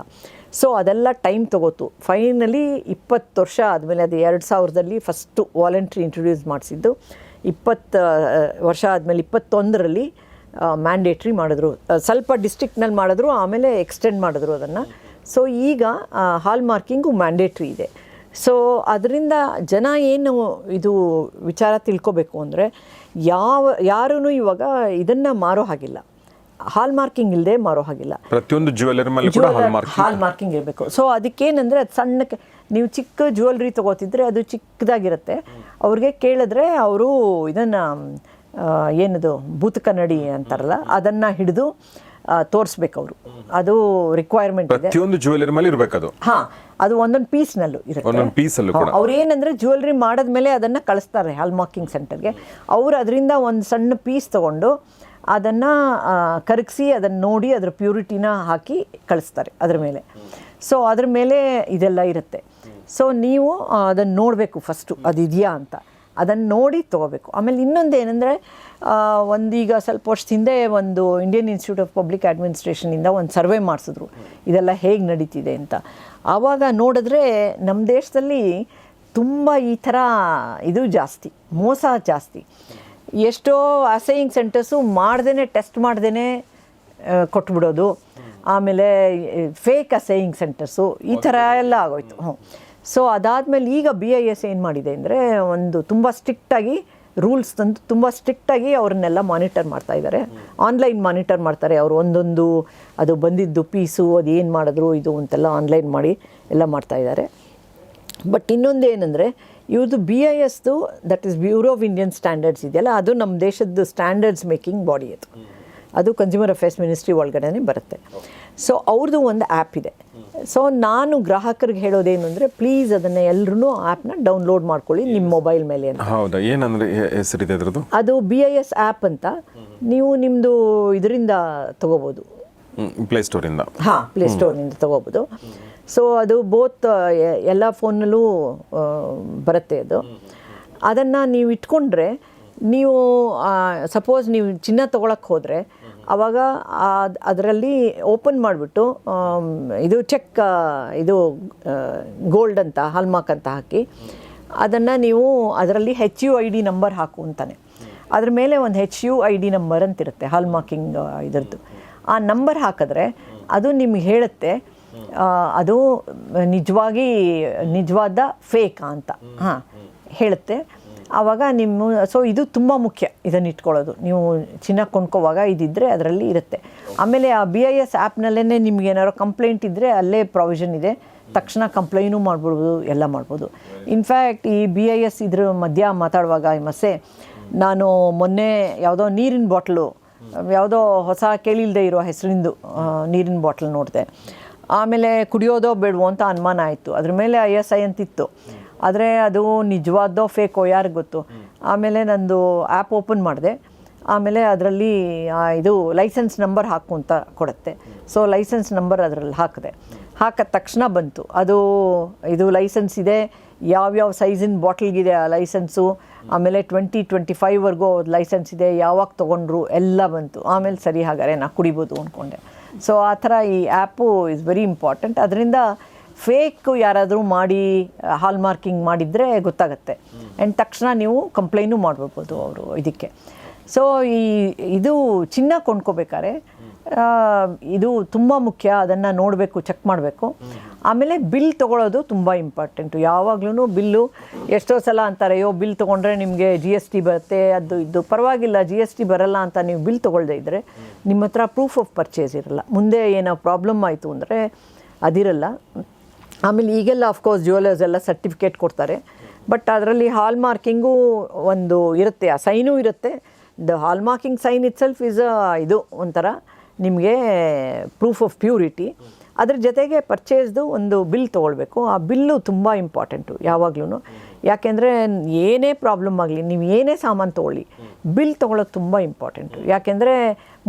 ಸೊ ಅದೆಲ್ಲ ಟೈಮ್ ತಗೋತು. ಫೈನಲಿ ಇಪ್ಪತ್ತು ವರ್ಷ ಆದಮೇಲೆ ಅದು ಎರಡು ಸಾವಿರದಲ್ಲಿ ಫಸ್ಟು ವಾಲಂಟ್ರಿ ಇಂಟ್ರೊಡ್ಯೂಸ್ ಮಾಡಿಸಿದ್ದು. ಇಪ್ಪತ್ತು ವರ್ಷ ಆದಮೇಲೆ ಇಪ್ಪತ್ತೊಂದರಲ್ಲಿ ಮ್ಯಾಂಡೇಟ್ರಿ ಮಾಡಿದ್ರು. ಸ್ವಲ್ಪ ಡಿಸ್ಟಿಕ್ನಲ್ಲಿ ಮಾಡಿದ್ರು, ಆಮೇಲೆ ಎಕ್ಸ್ಟೆಂಡ್ ಮಾಡಿದ್ರು ಅದನ್ನು. ಸೊ ಈಗ ಹಾಲ್ ಮಾರ್ಕಿಂಗು ಮ್ಯಾಂಡೇಟ್ರಿ ಇದೆ. ಸೊ ಅದರಿಂದ ಜನ ಏನು ಇದು ವಿಚಾರ ತಿಳ್ಕೋಬೇಕು ಅಂದರೆ ಯಾವ ಯಾರೂ ಇವಾಗ ಇದನ್ನು ಮಾರೋ ಹಾಗಿಲ್ಲ. ಹಾಲ್ ಮಾರ್ಕಿಂಗ್ ಇಲ್ಲದೆ ಮಾರೋ ಹಾಗಿಲ್ಲ. ಪ್ರತಿಯೊಂದು ಜ್ಯುವೆಲರಿ ಮೇಲೆ ಕೂಡ ಹಾಲ್ ಮಾರ್ಕ್ ಹಾಲ್ ಮಾರ್ಕಿಂಗ್ ಇರಬೇಕು. ಸೊ ಅದಕ್ಕೇನಂದರೆ ಅದು ಸಣ್ಣಕ್ಕೆ ನೀವು ಚಿಕ್ಕ ಜ್ಯುವೆಲ್ರಿ ತೊಗೋತಿದ್ರೆ ಅದು ಚಿಕ್ಕದಾಗಿರುತ್ತೆ. ಅವ್ರಿಗೆ ಕೇಳಿದ್ರೆ ಅವರು ಇದನ್ನು ಏನದು ಭೂತ ಕನ್ನಡಿ ಅಂತಾರಲ್ಲ ಅದನ್ನು ಹಿಡಿದು ತೋರಿಸ್ಬೇಕು ಅವರು ಅದು ರಿಕ್ವೈರ್ಮೆಂಟ್ ಇದೆ. ಪ್ರತಿಯೊಂದು ಜ್ಯುವೆಲರಿ ಮೇಲೆ ಅದು ಹಾ ಅದು ಒಂದೊಂದು ಪೀಸ್ನಲ್ಲೂ ಇರುತ್ತೆ. ಒಂದೊಂದು ಪೀಸಲ್ಲೂ ಕೂಡ. ಅವರು ಏನಂದ್ರೆ ಜ್ಯುವೆಲ್ರಿ ಮಾಡಿದ್ಮೇಲೆ ಅದನ್ನು ಕಳಿಸ್ತಾರೆ ಹಾಲ್ ಮಾರ್ಕಿಂಗ್ ಸೆಂಟರ್ಗೆ ಅವ್ರು ಅದರಿಂದ ಒಂದು ಸಣ್ಣ ಪೀಸ್ ತಗೊಂಡು ಅದನ್ನು ಕರಗಿಸಿ ಅದನ್ನು ನೋಡಿ ಅದರ ಪ್ಯೂರಿಟಿನ ಹಾಕಿ ಕಳಿಸ್ತಾರೆ ಅದ್ರ ಮೇಲೆ. ಸೊ ಅದ್ರ ಮೇಲೆ ಇದೆಲ್ಲ ಇರುತ್ತೆ. ಸೊ ನೀವು ಅದನ್ನು ನೋಡಬೇಕು ಫಸ್ಟು ಅದು ಇದೆಯಾ ಅಂತ. ಅದನ್ನು ನೋಡಿ ತೊಗೋಬೇಕು. ಆಮೇಲೆ ಇನ್ನೊಂದು ಏನಂದರೆ ಒಂದೀಗ ಸ್ವಲ್ಪ ವರ್ಷದ ಹಿಂದೆ ಒಂದು ಇಂಡಿಯನ್ ಇನ್ಸ್ಟಿಟ್ಯೂಟ್ ಆಫ್ ಪಬ್ಲಿಕ್ ಅಡ್ಮಿನಿಸ್ಟ್ರೇಷನಿಂದ ಒಂದು ಸರ್ವೆ ಮಾಡಿಸಿದ್ರು. ಇದೆಲ್ಲ ಹೇಗೆ ನಡೀತಿದೆ ಅಂತ. ಆವಾಗ ನೋಡಿದ್ರೆ ನಮ್ಮ ದೇಶದಲ್ಲಿ ತುಂಬ ಈ ಥರ ಇದು ಜಾಸ್ತಿ, ಮೋಸ ಜಾಸ್ತಿ. ಎಷ್ಟೋ ಅಸೈಯಿಂಗ್ ಸೆಂಟರ್ಸು ಮಾಡ್ದೇ ಟೆಸ್ಟ್ ಮಾಡ್ದೇ ಕೊಟ್ಬಿಡೋದು. ಆಮೇಲೆ ಫೇಕ್ ಅಸೈಯಿಂಗ್ ಸೆಂಟರ್ಸು ಈ ಥರ ಎಲ್ಲ ಆಗೋಯ್ತು. ಹ್ಞೂ ಸೊ ಅದಾದಮೇಲೆ ಈಗ ಬಿ ಐ ಎಸ್ ಏನು ಮಾಡಿದೆ ಅಂದರೆ ಒಂದು ತುಂಬ ಸ್ಟ್ರಿಕ್ಟಾಗಿ ರೂಲ್ಸ್ ತಂದು ತುಂಬ ಸ್ಟ್ರಿಕ್ಟಾಗಿ ಅವ್ರನ್ನೆಲ್ಲ ಮಾನಿಟರ್ ಮಾಡ್ತಾ ಇದ್ದಾರೆ ಆನ್ಲೈನ್ ಮಾನಿಟರ್ ಮಾಡ್ತಾರೆ. ಅವರು ಒಂದೊಂದು ಅದು ಬಂದಿದ್ದು ಪೀಸು ಅದು ಏನು ಮಾಡಿದ್ರು ಇದು ಅಂತೆಲ್ಲ ಆನ್ಲೈನ್ ಮಾಡಿ ಎಲ್ಲ ಮಾಡ್ತಾ ಇದ್ದಾರೆ ಬಟ್ ಇನ್ನೊಂದು ಏನಂದರೆ ಇವ್ರದ್ದು B I ಎಸ್ದು that is bureau of Indian standards ಇದೆಯಲ್ಲ ಅದು ನಮ್ಮ ದೇಶದ್ದು ಸ್ಟ್ಯಾಂಡರ್ಡ್ಸ್ ಮೇಕಿಂಗ್ ಬಾಡಿ ಅದು. ಅದು ಕನ್ಸ್ಯೂಮರ್ ಅಫೇರ್ಸ್ ಮಿನಿಸ್ಟ್ರಿ ಒಳಗಡೆ ಬರುತ್ತೆ. ಸೊ ಅವ್ರದ್ದು ಒಂದು ಆ್ಯಪ್ ಇದೆ. ಸೊ ನಾನು ಗ್ರಾಹಕರಿಗೆ ಹೇಳೋದೇನು ಅಂದರೆ ಪ್ಲೀಸ್ ಅದನ್ನು ಎಲ್ಲರೂ ಆ್ಯಪ್ನ ಡೌನ್ಲೋಡ್ ಮಾಡ್ಕೊಳ್ಳಿ ನಿಮ್ಮ ಮೊಬೈಲ್ ಮೇಲೆ ಅಂತ. ಹೌದಾ? ಏನಂದ್ರೆ ಹೆಸರಿದೆ ಅದರದ್ದು? ಅದು ಬಿ ಐ ಎಸ್ ಆ್ಯಪ್ ಅಂತ. ನೀವು ನಿಮ್ಮದು ಇದರಿಂದ ತೊಗೋಬೋದು. ಪ್ಲೇಸ್ಟೋರಿಂದ ಹಾಂ ಪ್ಲೇಸ್ಟೋರ್ನಿಂದ ತಗೋಬೋದು. ಸೊ ಅದು ಬೋತ್ ಎಲ್ಲ ಫೋನಲ್ಲೂ ಬರುತ್ತೆ ಅದು. ಅದನ್ನು ನೀವು ಇಟ್ಕೊಂಡ್ರೆ ನೀವು ಸಪೋಸ್ ನೀವು ಚಿನ್ನ ತೊಗೊಳಕ್ಕೆ ಹೋದರೆ ಆವಾಗ ಅದರಲ್ಲಿ ಓಪನ್ ಮಾಡಿಬಿಟ್ಟು ಇದು ಚೆಕ್ ಇದು ಗೋಲ್ಡ್ ಅಂತ ಹಾಲ್ಮಾರ್ಕ್ ಅಂತ ಹಾಕಿ, ಅದನ್ನು ನೀವು ಅದರಲ್ಲಿ H U I D number ಹಾಕು ಅಂತಾನೆ. ಅದ್ರ ಮೇಲೆ ಒಂದು H U I D number ಅಂತಿರುತ್ತೆ ಹಾಲ್ಮಾರ್ಕಿಂಗ್ ಇದರದ್ದು. ಆ ನಂಬರ್ ಹಾಕಿದ್ರೆ ಅದು ನಿಮ್ಗೆ ಹೇಳುತ್ತೆ ಅದು ನಿಜವಾಗಿ, ನಿಜವಾದ ಫೇಕಾ ಅಂತ. ಹಾಂ, ಹೇಳುತ್ತೆ. ಆವಾಗ ನಿಮ್ಮ ಸೊ ಇದು ತುಂಬ ಮುಖ್ಯ ಇದನ್ನು ಇಟ್ಕೊಳ್ಳೋದು. ನೀವು ಚಿನ್ನ ಕೊಂಡ್ಕೋವಾಗ ಇದಿದ್ದರೆ ಅದರಲ್ಲಿ ಇರುತ್ತೆ. ಆಮೇಲೆ ಆ ಬಿ ಐ ಎಸ್ ಆ್ಯಪ್ನಲ್ಲೇ ನಿಮ್ಗೆ ಕಂಪ್ಲೇಂಟ್ ಇದ್ದರೆ ಅಲ್ಲೇ ಪ್ರಾವಿಷನ್ ಇದೆ. ತಕ್ಷಣ ಕಂಪ್ಲೈನು ಮಾಡ್ಬಿಡ್ಬೋದು, ಎಲ್ಲ ಮಾಡ್ಬೋದು. ಇನ್ಫ್ಯಾಕ್ಟ್ ಈ ಬಿ ಐ ಎಸ್ ಇದ್ರ ಮಧ್ಯ ಮಾತಾಡುವಾಗ ಮಸೆ ನಾನು ಮೊನ್ನೆ ಯಾವುದೋ ನೀರಿನ ಬಾಟ್ಲು, ಯಾವುದೋ ಹೊಸ ಕೇಳಿಲ್ಲದೆ ಇರೋ ಹೆಸರಿಂದು ನೀರಿನ ಬಾಟ್ಲ್ ನೋಡಿದೆ. ಆಮೇಲೆ ಕುಡಿಯೋದೋ ಬೇಡವೋ ಅಂತ ಅನುಮಾನ ಆಯಿತು. ಅದ್ರ ಮೇಲೆ ಐ ಎಸ್ ಐ ಅಂತಿತ್ತು. ಆದರೆ ಅದು ನಿಜವಾದೋ ಫೇಕೋ ಯಾರಿಗೆ ಗೊತ್ತು? ಆಮೇಲೆ ನಂದು ಆ್ಯಪ್ ಓಪನ್ ಮಾಡಿದೆ. ಆಮೇಲೆ ಅದರಲ್ಲಿ ಇದು ಲೈಸೆನ್ಸ್ ನಂಬರ್ ಹಾಕು ಅಂತ ಕೊಡುತ್ತೆ. ಸೊ ಲೈಸೆನ್ಸ್ ನಂಬರ್ ಅದರಲ್ಲಿ ಹಾಕಿದೆ. ಹಾಕಿದ ತಕ್ಷಣ ಬಂತು. ಅದು ಇದು ಲೈಸೆನ್ಸ್ ಇದೆ. ಯಾವ್ಯಾವ ಸೈಜಿನ ಬಾಟ್ಲ್ಗಿದೆ ಆ ಲೈಸೆನ್ಸು. ಆಮೇಲೆ ಟ್ವೆಂಟಿ ಟ್ವೆಂಟಿ ಫೈವ್ವರೆಗೂ ಲೈಸೆನ್ಸ್ ಇದೆ. ಯಾವಾಗ ತೊಗೊಂಡ್ರು ಎಲ್ಲ ಬಂತು. ಆಮೇಲೆ ಸರಿ ಹಾಗಾದ್ರೆ ನಾ ಕುಡಿಬೋದು ಅಂದ್ಕೊಂಡೆ ಸೊ ಆ ಥರ ಈ ಆ್ಯಪು ಇಸ್ ವೆರಿ ಇಂಪಾರ್ಟೆಂಟ್. ಅದರಿಂದ ಫೇಕ್ ಯಾರಾದರೂ ಮಾಡಿ ಹಾಲ್ ಮಾರ್ಕಿಂಗ್ ಮಾಡಿದರೆ ಗೊತ್ತಾಗುತ್ತೆ. ಆ್ಯಂಡ್ ತಕ್ಷಣ ನೀವು ಕಂಪ್ಲೇನು ಮಾಡ್ಬೋದು ಅವರು ಇದಕ್ಕೆ. ಸೊ ಈ, ಇದು ಚಿನ್ನ ಕೊಂಡ್ಕೋಬೇಕಾದ್ರೆ ಇದು ತುಂಬ ಮುಖ್ಯ, ಅದನ್ನು ನೋಡಬೇಕು ಚೆಕ್ ಮಾಡಬೇಕು. ಆಮೇಲೆ ಬಿಲ್ ತೊಗೊಳೋದು ತುಂಬ ಇಂಪಾರ್ಟೆಂಟು ಯಾವಾಗ್ಲೂ ಬಿಲ್ಲು ಎಷ್ಟೋ ಸಲ ಅಂತಾರೆ, ಅಯ್ಯೋ ಬಿಲ್ ತೊಗೊಂಡ್ರೆ ನಿಮಗೆ ಜಿ ಎಸ್ ಟಿ ಬರುತ್ತೆ, ಅದು ಇದು. ಪರವಾಗಿಲ್ಲ ಜಿ ಎಸ್ ಟಿ ಬರಲ್ಲ ಅಂತ ನೀವು ಬಿಲ್ ತೊಗೊಳ್ದೇ ಇದ್ದರೆ ನಿಮ್ಮ ಹತ್ರ ಪ್ರೂಫ್ ಆಫ್ ಪರ್ಚೇಸ್ ಇರಲ್ಲ. ಮುಂದೆ ಏನೋ ಪ್ರಾಬ್ಲಮ್ ಆಯಿತು ಅಂದರೆ ಅದಿರಲ್ಲ. ಆಮೇಲೆ ಈಗೆಲ್ಲ ಅಫ್ಕೋರ್ಸ್ ಜ್ಯುವೆಲರ್ಸ್ ಎಲ್ಲ ಸರ್ಟಿಫಿಕೇಟ್ ಕೊಡ್ತಾರೆ. ಬಟ್ ಅದರಲ್ಲಿ ಹಾಲ್ ಮಾರ್ಕಿಂಗು ಒಂದು ಇರುತ್ತೆ, ಆ ಸೈನೂ ಇರುತ್ತೆ. The hallmarking sign itself is ಇದು ಒಂಥರ ನಿಮಗೆ ಪ್ರೂಫ್ ಆಫ್ ಪ್ಯೂರಿಟಿ ಅದ್ರ ಜೊತೆಗೆ ಪರ್ಚೇಸ್ದು ಒಂದು ಬಿಲ್ ತೊಗೊಳ್ಬೇಕು. ಆ ಬಿಲ್ಲು ತುಂಬ ಇಂಪಾರ್ಟೆಂಟು ಯಾವಾಗ್ಲೂ ಯಾಕೆಂದರೆ ಏನೇ ಪ್ರಾಬ್ಲಮ್ ಆಗಲಿ, ನೀವು ಏನೇ ಸಾಮಾನು ತೊಗೊಳ್ಳಿ ಬಿಲ್ ತೊಗೊಳೋದು ತುಂಬ ಇಂಪಾರ್ಟೆಂಟು ಯಾಕೆಂದರೆ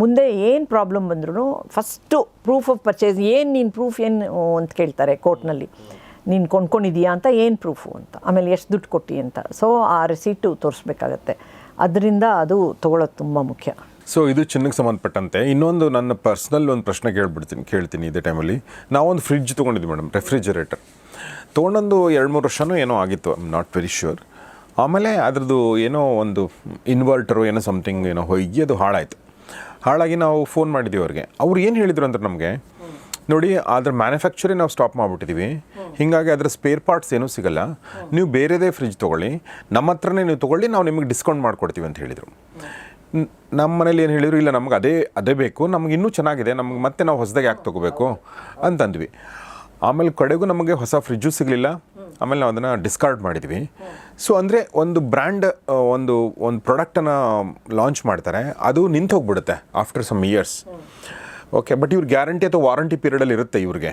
ಮುಂದೆ ಏನು ಪ್ರಾಬ್ಲಮ್ ಬಂದ್ರೂ ಫಸ್ಟು ಪ್ರೂಫ್ ಆಫ್ ಪರ್ಚೇಸ್ ಏನು ನೀನು ಪ್ರೂಫ್ ಏನು ಅಂತ ಕೇಳ್ತಾರೆ ಕೋರ್ಟ್ನಲ್ಲಿ ನೀನು ಕೊಂಡ್ಕೊಂಡಿದೀಯಾ ಅಂತ ಏನು ಪ್ರೂಫು ಅಂತ. ಆಮೇಲೆ ಎಷ್ಟು ದುಡ್ಡು ಕೊಟ್ಟಿ ಅಂತ. ಸೊ ಆ ರೆಸೀಟು ತೋರಿಸ್ಬೇಕಾಗತ್ತೆ. ಅದರಿಂದ ಅದು ತೊಗೊಳೋದು ತುಂಬ ಮುಖ್ಯ. ಸೊ ಇದು ಚಿನ್ನಕ್ಕೆ ಸಂಬಂಧಪಟ್ಟಂತೆ ಇನ್ನೊಂದು ನನ್ನ ಪರ್ಸ್ನಲ್ ಒಂದು ಪ್ರಶ್ನೆ ಕೇಳ್ಬಿಡ್ತೀನಿ, ಕೇಳ್ತೀನಿ ಇದೇ ಟೈಮಲ್ಲಿ ನಾವೊಂದು ಫ್ರಿಡ್ಜ್ ತೊಗೊಂಡಿದ್ವಿ ಮೇಡಮ್ ರೆಫ್ರಿಜರೇಟರ್ ತೊಗೊಂಡೊಂದು ಎರಡು ಮೂರು ವರ್ಷವೂ ಏನೋ ಆಗಿತ್ತು I am not very sure ಆಮೇಲೆ ಅದ್ರದ್ದು ಏನೋ ಒಂದು ಇನ್ವರ್ಟರು ಏನೋ ಸಮಥಿಂಗ್ ಏನೋ ಹೋಗಿ ಅದು ಹಾಳಾಯಿತು. ಹಾಳಾಗಿ ನಾವು ಫೋನ್ ಮಾಡಿದ್ದೀವಿ ಅವ್ರಿಗೆ. ಅವ್ರು ಏನು ಹೇಳಿದರು ಅಂದ್ರೆ ನಮಗೆ, ನೋಡಿ, ಅದ್ರ ಮ್ಯಾನುಫ್ಯಾಕ್ಚರೇ ನಾವು ಸ್ಟಾಪ್ ಮಾಡಿಬಿಟ್ಟಿದ್ದೀವಿ ಹೀಗಾಗಿ ಅದರ ಸ್ಪೇರ್ ಪಾರ್ಟ್ಸ್ ಏನೂ ಸಿಗಲ್ಲ. ನೀವು ಬೇರೆದೇ ಫ್ರಿಜ್ ತೊಗೊಳ್ಳಿ. ನಮ್ಮ ಹತ್ರನೇ ನೀವು ತೊಗೊಳ್ಳಿ, ನಾವು ನಿಮಗೆ ಡಿಸ್ಕೌಂಟ್ ಮಾಡಿಕೊಡ್ತೀವಿ ಅಂತ ಹೇಳಿದರು. ನಮ್ಮ ಮನೇಲಿ ಏನು ಹೇಳಿದ್ರು, ಇಲ್ಲ, ನಮ್ಗೆ ಅದೇ ಅದೇ ಬೇಕು, ನಮ್ಗೆ ಇನ್ನೂ ಚೆನ್ನಾಗಿದೆ, ನಮ್ಗೆ ಮತ್ತೆ ನಾವು ಹೊಸದಾಗಿ ಯಾಕೆ ತೊಗೋಬೇಕು? ಅಂತಂದ್ವಿ. ಆಮೇಲೆ ಕಡೆಗೂ ನಮಗೆ ಹೊಸ ಫ್ರಿಜ್ಜು ಸಿಗಲಿಲ್ಲ. ಆಮೇಲೆ ನಾವು ಅದನ್ನು ಡಿಸ್ಕಾರ್ಡ್ ಮಾಡಿದ್ವಿ. ಸೊ ಅಂದರೆ ಒಂದು ಬ್ರ್ಯಾಂಡ್ ಒಂದು ಒಂದು ಪ್ರಾಡಕ್ಟನ್ನು ಲಾಂಚ್ ಮಾಡ್ತಾರೆ. ಅದು ನಿಂತು ಹೋಗ್ಬಿಡುತ್ತೆ after some years okay but ಇವ್ರ ಗ್ಯಾರಂಟಿ ಅಥವಾ ವಾರಂಟಿ ಪೀರಿಯಡಲ್ಲಿ ಇರುತ್ತೆ ಇವ್ರಿಗೆ.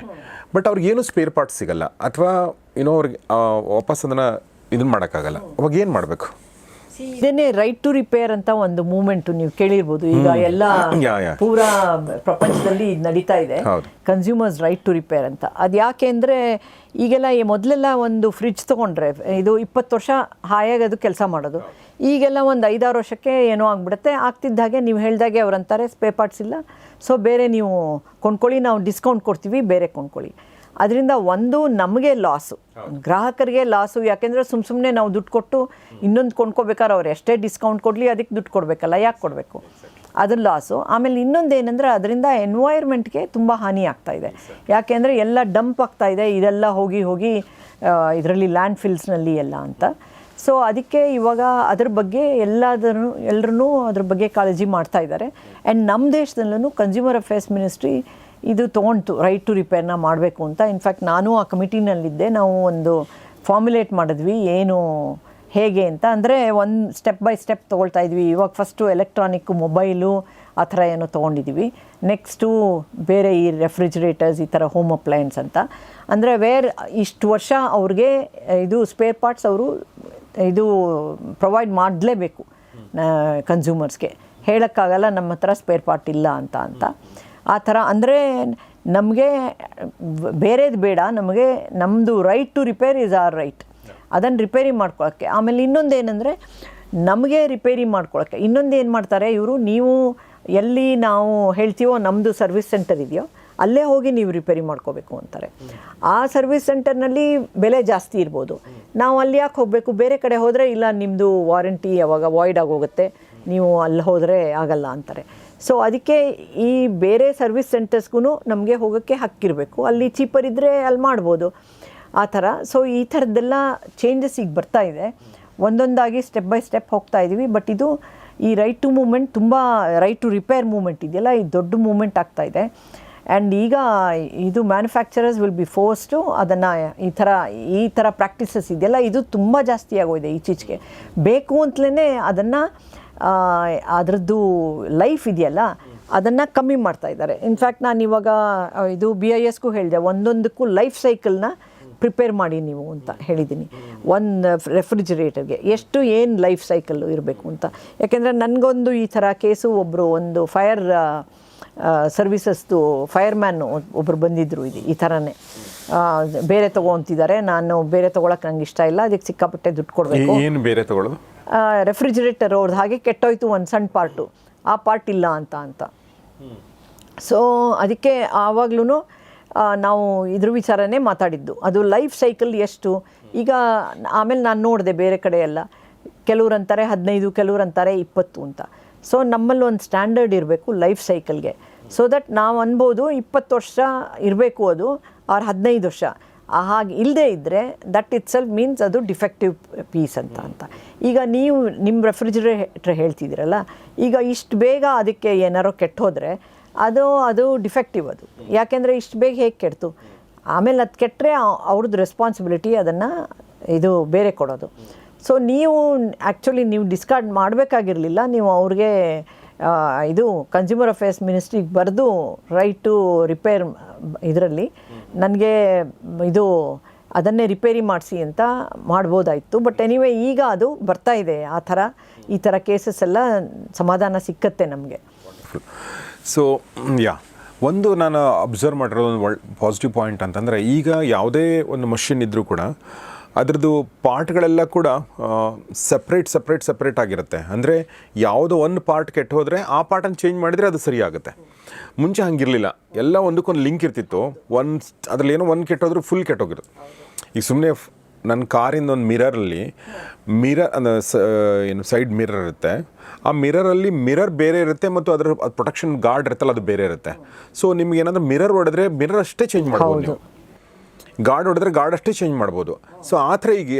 ಬಟ್ ಅವ್ರಿಗೇನು ಸ್ಪೇರ್ ಪಾರ್ಟ್ಸ್ ಸಿಗಲ್ಲ. ಅಥವಾ ಏನೋ ಅವ್ರಿಗೆ ವಾಪಸ್ ಅದನ್ನು ಇದನ್ನು ಮಾಡೋಕ್ಕಾಗಲ್ಲ. ಅವಾಗ ಏನು ಮಾಡಬೇಕು? ಇದನ್ನೇ ರೈಟ್ ಟು ರಿಪೇರ್ ಅಂತ ಒಂದು ಮೂವ್ಮೆಂಟ್ ನೀವು ಕೇಳಿರ್ಬೋದು. ಈಗ ಎಲ್ಲ. ಪೂರಾ ಪ್ರಪಂಚದಲ್ಲಿ ಇದ್ ನಡೀತಾ ಇದೆ. ಕನ್ಸ್ಯೂಮರ್ಸ್ ರೈಟ್ ಟು ರಿಪೇರ್ ಅಂತ. ಅದು ಯಾಕೆ ಅಂದರೆ ಈಗೆಲ್ಲ ಈ ಮೊದಲೆಲ್ಲ ಒಂದು ಫ್ರಿಡ್ಜ್ ತೊಗೊಂಡ್ರೆ ಇದು ಇಪ್ಪತ್ತು ವರ್ಷ ಹಾಯಾಗಿ ಅದು ಕೆಲಸ ಮಾಡೋದು. ಈಗೆಲ್ಲ ಒಂದು ಐದಾರು ವರ್ಷಕ್ಕೆ ಏನೋ ಆಗ್ಬಿಡುತ್ತೆ. ಆಗ್ತಿದ್ದ ಹಾಗೆ ನೀವು ಹೇಳ್ದಾಗೆ ಅವ್ರಂತಾರೆ ಸ್ಪೇ ಪಾರ್ಟ್ಸ್ ಇಲ್ಲ. ಸೊ ಬೇರೆ ನೀವು ಕೊಂಡ್ಕೊಳ್ಳಿ ನಾವು ಡಿಸ್ಕೌಂಟ್ ಕೊಡ್ತೀವಿ ಬೇರೆ ಕೊಂಡ್ಕೊಳ್ಳಿ. ಅದರಿಂದ ಒಂದು ನಮಗೆ ಲಾಸು ಗ್ರಾಹಕರಿಗೆ ಲಾಸು ಯಾಕೆಂದರೆ ಸುಮ್ಮ ಸುಮ್ಮನೆ ನಾವು ದುಡ್ಡು ಕೊಟ್ಟು ಇನ್ನೊಂದು ಕೊಂಡ್ಕೋಬೇಕಾದ್ರೆ ಅವ್ರು ಎಷ್ಟೇ ಡಿಸ್ಕೌಂಟ್ ಕೊಡಲಿ ಅದಕ್ಕೆ ದುಡ್ಡು ಕೊಡಬೇಕಲ್ಲ ಯಾಕೆ ಕೊಡಬೇಕು? ಅದು ಲಾಸು ಆಮೇಲೆ ಇನ್ನೊಂದು ಏನಂದರೆ ಅದರಿಂದ ಎನ್ವೈರ್ಮೆಂಟ್ಗೆ ತುಂಬ ಹಾನಿ ಆಗ್ತಾ ಇದೆ. ಯಾಕೆಂದರೆ ಎಲ್ಲ ಡಂಪ್ ಆಗ್ತಾ ಇದೆ ಇದೆಲ್ಲ ಹೋಗಿ ಹೋಗಿ ಇದರಲ್ಲಿ ಲ್ಯಾಂಡ್ ಫಿಲ್ಸ್ನಲ್ಲಿ ಎಲ್ಲ ಅಂತ. ಸೊ ಅದಕ್ಕೆ ಇವಾಗ ಅದ್ರ ಬಗ್ಗೆ ಎಲ್ಲಾದರೂ ಎಲ್ಲರೂ ಅದ್ರ ಬಗ್ಗೆ ಕಾಳಜಿ ಮಾಡ್ತಾ ಇದ್ದಾರೆ. ಆ್ಯಂಡ್ ನಮ್ಮ ದೇಶದಲ್ಲೂ ಕನ್ಸ್ಯೂಮರ್ ಅಫೇರ್ಸ್ ಮಿನಿಸ್ಟ್ರಿ ಇದು ತೊಗೊಂಡು ರೈಟ್ ಟು ರಿಪೇರ್ನ ಮಾಡಬೇಕು ಅಂತ. ಇನ್ಫ್ಯಾಕ್ಟ್ ನಾನು ಆ ಕಮಿಟಿನಲ್ಲಿದ್ದೆ. ನಾವು ಒಂದು ಫಾರ್ಮುಲೇಟ್ ಮಾಡಿದ್ವಿ, ಏನು, ಹೇಗೆ ಅಂತ. ಅಂದರೆ ಒಂದು ಸ್ಟೆಪ್ ಬೈ ಸ್ಟೆಪ್ ತೊಗೊಳ್ತಾ ಇದ್ವಿ. ಇವಾಗ ಫಸ್ಟು ಎಲೆಕ್ಟ್ರಾನಿಕ್ ಮೊಬೈಲು ಆ ಥರ ಏನೋ ತೊಗೊಂಡಿದ್ದೀವಿ ನೆಕ್ಸ್ಟು ಬೇರೆ ಈ ರೆಫ್ರಿಜರೇಟರ್ಸ್ ಈ ಥರ ಹೋಮ್ ಅಪ್ಲಯನ್ಸ್ ಅಂತ. ಅಂದರೆ ವೇರ್ ಇಷ್ಟು ವರ್ಷ ಅವ್ರಿಗೆ ಇದು ಸ್ಪೇರ್ ಪಾರ್ಟ್ಸ್ ಅವರು ಇದು ಪ್ರೊವೈಡ್ ಮಾಡಲೇಬೇಕು ಕನ್ಸ್ಯೂಮರ್ಸ್ಗೆ ಹೇಳೋಕ್ಕಾಗಲ್ಲ, ನಮ್ಮ ಹತ್ರ ಸ್ಪೇರ್ ಪಾರ್ಟ್ ಇಲ್ಲ ಅಂತ ಅಂತ. ಆ ಥರ ಅಂದರೆ ನಮಗೆ ಬೇರೆದು ಬೇಡ, ನಮಗೆ ನಮ್ಮದು right to repair is our right ಅದನ್ನು ರಿಪೇರಿ ಮಾಡ್ಕೊಳ್ಳೋಕ್ಕೆ. ಆಮೇಲೆ ಇನ್ನೊಂದು ಏನಂದರೆ ನಮಗೆ ರಿಪೇರಿ ಮಾಡ್ಕೊಳ್ಳೋಕ್ಕೆ. ಇನ್ನೊಂದು ಏನು ಮಾಡ್ತಾರೆ ಇವರು, ನೀವು ಎಲ್ಲಿ ನಾವು ಹೇಳ್ತೀವೋ ನಮ್ಮದು ಸರ್ವಿಸ್ ಸೆಂಟರ್ ಇದೆಯೋ, ಅಲ್ಲೇ ಹೋಗಿ ನೀವು ರಿಪೇರಿ ಮಾಡ್ಕೋಬೇಕು ಅಂತಾರೆ. ಆ ಸರ್ವಿಸ್ ಸೆಂಟರ್ನಲ್ಲಿ ಬೆಲೆ ಜಾಸ್ತಿ ಇರ್ಬೋದು. ನಾವು ಅಲ್ಲಿ ಯಾಕೆ ಹೋಗಬೇಕು? ಬೇರೆ ಕಡೆ ಹೋದರೆ ಇಲ್ಲ ನಿಮ್ಮದು ವಾರಂಟಿ ಯಾವಾಗ ವಾಯ್ಡ್ ಆಗೋಗುತ್ತೆ, ನೀವು ಅಲ್ಲಿ ಹೋದರೆ ಆಗಲ್ಲ ಅಂತಾರೆ. ಸೊ ಅದಕ್ಕೆ ಈ ಬೇರೆ ಸರ್ವಿಸ್ ಸೆಂಟರ್ಸ್ಗೂ ನಮಗೆ ಹೋಗೋಕ್ಕೆ ಹಕ್ಕಿರಬೇಕು ಅಲ್ಲಿ ಚೀಪರ್ ಇದ್ದರೆ ಅಲ್ಲಿ ಮಾಡ್ಬೋದು. ಆ ಥರ. ಸೊ ಈ ಥರದ್ದೆಲ್ಲ ಚೇಂಜಸ್ ಈಗ ಬರ್ತಾ ಇದೆ. ಒಂದೊಂದಾಗಿ ಸ್ಟೆಪ್ ಬೈ ಸ್ಟೆಪ್ ಹೋಗ್ತಾ ಇದ್ದೀವಿ ಬಟ್ ಇದು ಈ ರೈಟ್ ಟು ಮೂಮೆಂಟ್ ತುಂಬ ರೈಟ್ ಟು ರಿಪೇರ್ ಮೂಮೆಂಟ್ ಇದೆಯಲ್ಲ? ಈ ದೊಡ್ಡ ಮೂಮೆಂಟ್ ಆಗ್ತಾ ಇದೆ. ಆ್ಯಂಡ್ ಈಗ ಇದು ಮ್ಯಾನುಫ್ಯಾಕ್ಚರರ್ಸ್ ವಿಲ್ ಬಿ ಫೋರ್ಸ್ಟು ಅದನ್ನು ಈ ಥರ ಈ ಥರ ಪ್ರಾಕ್ಟೀಸಸ್ ಇದೆಯಲ್ಲ? ಇದು ತುಂಬ ಜಾಸ್ತಿ ಆಗೋಯಿದೆ ಈಚೀಚೆಗೆ. ಬೇಕು ಅಂತಲೇ ಅದನ್ನು ಅದರದ್ದು ಲೈಫ್ ಇದೆಯಲ್ಲ, ಅದನ್ನು ಕಮ್ಮಿ ಮಾಡ್ತಾ ಇದ್ದಾರೆ. ಇನ್ಫ್ಯಾಕ್ಟ್ ನಾನು ಇವಾಗ ಇದು ಬಿ ಐ ಎಸ್ಗೂ ಹೇಳಿದೆ, ಒಂದೊಂದಕ್ಕೂ ಲೈಫ್ ಸೈಕಲ್ನ ಪ್ರಿಪೇರ್ ಮಾಡಿ ನೀವು ಅಂತ ಹೇಳಿದ್ದೀನಿ ಒಂದು ರೆಫ್ರಿಜರೇಟರ್ಗೆ ಎಷ್ಟು ಏನು ಲೈಫ್ ಸೈಕಲ್ ಇರಬೇಕು ಅಂತ. ಯಾಕೆಂದರೆ ನನಗೊಂದು ಈ ಥರ ಕೇಸು ಒಬ್ಬರು ಒಂದು ಫೈರ್ ಸರ್ವಿಸಸ್ದು ಫೈರ್ಮ್ಯಾನು ಒಬ್ಬರು ಬಂದಿದ್ದರು ಇದು ಈ ಥರನೇ. ಬೇರೆ ತೊಗೊತಿದ್ದಾರೆ, ನಾನು ಬೇರೆ ತೊಗೊಳಕ್ಕೆ ನಂಗೆ ಇಷ್ಟ ಇಲ್ಲ, ಅದಕ್ಕೆ ಸಿಕ್ಕಾಪಟ್ಟೆ ದುಡ್ಡು ಕೊಡಬೇಕು. ಏನು ಬೇರೆ ತಗೊಳ್ಳೋದು ರೆಫ್ರಿಜರೇಟರ್ ಅವ್ರದ್ದು ಹಾಗೆ ಕೆಟ್ಟೋಯ್ತು ಒಂದು ಸಣ್ಣ ಪಾರ್ಟು ಆ ಪಾರ್ಟ್ ಇಲ್ಲ ಅಂತ ಅಂತ. ಸೊ ಅದಕ್ಕೆ ಆವಾಗ್ಲೂ ನಾವು ಇದ್ರ ವಿಚಾರನೇ ಮಾತಾಡಿದ್ದು. ಅದು ಲೈಫ್ ಸೈಕಲ್ ಎಷ್ಟು? ಈಗ ಆಮೇಲೆ ನಾನು ನೋಡಿದೆ ಬೇರೆ ಕಡೆ ಎಲ್ಲ. ಕೆಲವ್ರು ಅಂತಾರೆ ಹದಿನೈದು ಕೆಲವ್ರು ಅಂತಾರೆ ಇಪ್ಪತ್ತು ಅಂತ. ಸೊ ನಮ್ಮಲ್ಲಿ ಒಂದು ಸ್ಟ್ಯಾಂಡರ್ಡ್ ಇರಬೇಕು ಲೈಫ್ ಸೈಕಲ್ಗೆ ಸೊ ದಟ್ ನಾವು ಅನ್ಬೋದು ಇಪ್ಪತ್ತು ವರ್ಷ ಇರಬೇಕು ಅದು, ಆರು ಹದಿನೈದು ವರ್ಷ. ಹಾಗೆ ಇಲ್ಲದೆ ಇದ್ದರೆ ದಟ್ ಇಟ್ ಸೆಲ್ಫ್ ಮೀನ್ಸ್ ಅದು ಡಿಫೆಕ್ಟಿವ್ ಪೀಸ್ ಅಂತ ಅಂತ. ಈಗ ನೀವು ನಿಮ್ಮ ರೆಫ್ರಿಜರೇಟ್ರ್ ಹೇಳ್ತಿದ್ದೀರಲ್ಲ, ಈಗ ಇಷ್ಟು ಬೇಗ ಅದಕ್ಕೆ ಏನಾರೋ ಕೆಟ್ಟು ಹೋದರೆ ಅದು ಅದು ಡಿಫೆಕ್ಟಿವ್ ಅದು. ಯಾಕೆಂದರೆ ಇಷ್ಟು ಬೇಗ ಹೇಗೆ ಕೆಡ್ತು? ಆಮೇಲೆ ಅದು ಕೆಟ್ಟರೆ ಅವ್ರದ್ದು ರೆಸ್ಪಾನ್ಸಿಬಿಲಿಟಿ ಅದನ್ನು ಇದು ಬೇರೆ ಕೊಡೋದು. ಸೊ ನೀವು ಆ್ಯಕ್ಚುಲಿ ನೀವು ಡಿಸ್ಕಾರ್ಡ್ ಮಾಡಬೇಕಾಗಿರಲಿಲ್ಲ, ನೀವು ಅವ್ರಿಗೆ ಇದು ಕನ್ಸ್ಯೂಮರ್ ಅಫೇರ್ಸ್ ಮಿನಿಸ್ಟ್ರಿಗೆ ಬರೆದು ರೈಟ್ ಟು ರಿಪೇರ್ ಇದರಲ್ಲಿ. ನನಗೆ ಇದು ಅದನ್ನೇ ರಿಪೇರಿ ಮಾಡಿಸಿ ಅಂತ ಮಾಡ್ಬೋದಾಯಿತು. ಬಟ್ ಎನಿವೇ ಈಗ ಅದು ಬರ್ತಾ ಇದೆ. ಆ ಥರ, ಈ ಥರ ಕೇಸಸ್ ಎಲ್ಲ ಸಮಾಧಾನ ಸಿಕ್ಕತ್ತೆ ನಮಗೆ. ಸೊ ಯಾ ಒಂದು ನಾನು ಅಬ್ಸರ್ವ್ ಮಾಡಿರೋದು ಒಂದು ಒಳ್ಳೆ ಪಾಸಿಟಿವ್ ಪಾಯಿಂಟ್ ಅಂತಂದರೆ ಈಗ ಯಾವುದೇ ಒಂದು ಮಷಿನ್ ಇದ್ದರೂ ಕೂಡ ಅದರದ್ದು ಪಾರ್ಟ್ಗಳೆಲ್ಲ ಕೂಡ ಸಪ್ರೇಟ್ ಸಪ್ರೇಟ್ ಸಪ್ರೇಟ್ ಆಗಿರುತ್ತೆ. ಅಂದರೆ ಯಾವುದೋ ಒಂದು ಪಾರ್ಟ್ ಕೆಟ್ಟು ಹೋದರೆ ಆ ಪಾರ್ಟನ್ನು ಚೇಂಜ್ ಮಾಡಿದರೆ ಅದು ಸರಿ ಆಗುತ್ತೆ ಮುಂಚೆ ಹಂಗಿರಲಿಲ್ಲ. ಎಲ್ಲ ಒಂದಕ್ಕೊಂದು ಲಿಂಕ್ ಇರ್ತಿತ್ತು. ಒಂದು ಅದರಲ್ಲಿ ಏನೋ ಒಂದು ಕೆಟ್ಟೋದ್ರೂ ಫುಲ್ ಕೆಟ್ಟೋಗಿರುತ್ತೆ. ಈಗ ಸುಮ್ಮನೆ ನನ್ನ ಕಾರಿಂದ ಒಂದು ಮಿರರಲ್ಲಿ ಮಿರರ್ ಅಂದರೆ ಸ ಏನು ಸೈಡ್ ಮಿರರ್ ಇರುತ್ತೆ. ಆ ಮಿರರಲ್ಲಿ ಮಿರರ್ ಬೇರೆ ಇರುತ್ತೆ ಮತ್ತು ಅದರ ಪ್ರೊಟೆಕ್ಷನ್ ಗಾರ್ಡ್ ಇರುತ್ತಲ್ಲ ಅದು ಬೇರೆ ಇರುತ್ತೆ. ಸೊ ನಿಮ್ಗೆ ಏನಾದರೂ ಮಿರರ್ ಹೊಡೆದ್ರೆ ಮಿರರ್ ಅಷ್ಟೇ ಚೇಂಜ್ ಮಾಡ್ಬೋದು ನೀವು. ಗಾರ್ಡ್ ಹೊಡೆದ್ರೆ ಗಾರ್ಡ್ ಅಷ್ಟೇ ಚೇಂಜ್ ಮಾಡ್ಬೋದು. ಸೊ ಆ ಥರ ಈಗ